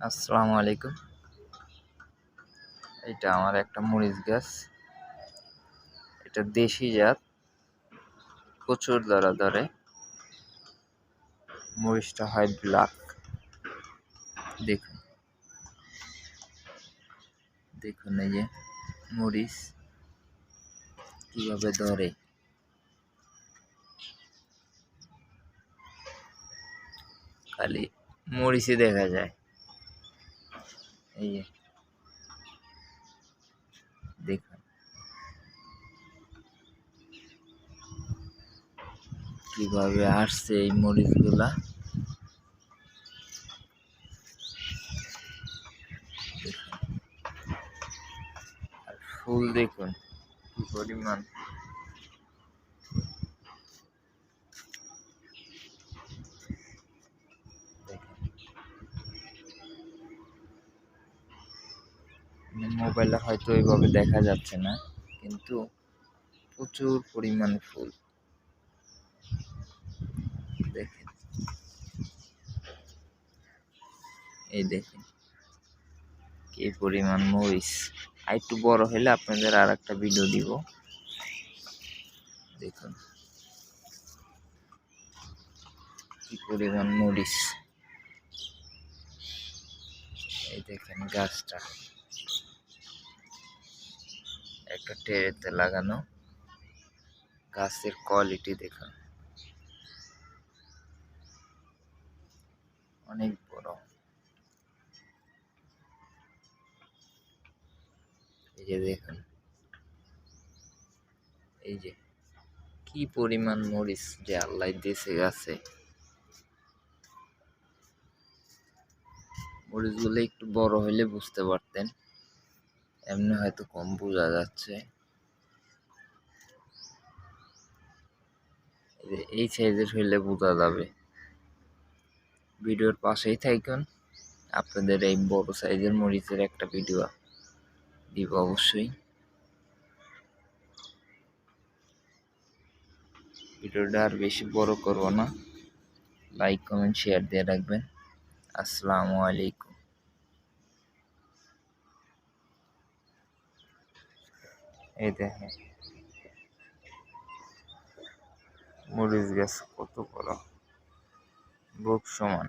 আসসালামু আলাইকুম। এটা আমার একটা মরিচ গাছ। এটা দেশি জাত। প্রচুর ধরা ধরে। মরিচটা হয় ব্ল্যাক। দেখুন। দেখুন এই যে মরিচ কীভাবে ধরে। খালি মরিচই দেখা যায়। এই দেখুন। কীভাবে আসছে এই মরিচগুলা। ফুল দেখুন কি পরিমাণ। মোবাইলে হয়তো ওইভাবে দেখা যাচ্ছে না, কিন্তু প্রচুর পরিমাণ ফুল। দেখেন। এই দেখেন। কি পরিমাণ মরিচ। আর একটু বড় হলে আপনাদের আর একটা ভিডিও দিব। দেখুন। কি পরিমাণ মরিচ। এই দেখেন গাছটা। একটা টেরেতে লাগানো। গাছের কোয়ালিটি দেখুন অনেক বড়। এই যে দেখুন। এই যে কি পরিমাণ মরিচ যে আল্লাহ দিয়েছে গাছে মরিচগুলো একটু বড় হলে বুঝতে পারতেন। এমনি হয়তো কম বোঝা যাচ্ছে। এই সাইজের হইলে বোঝা যাবে। ভিডিওর পাশেই থাকুন আপনাদের এই বড় সাইজের মরিচের একটা ভিডিও দিব অবশ্যই। ভিডিওটা আর বেশি বড় করব না। লাইক কমেন্ট শেয়ার দিয়ে রাখবেন। আসসালামু আলাইকুম। এই দেখেন। মরিচ গাছ কত বড়। বুক সমান।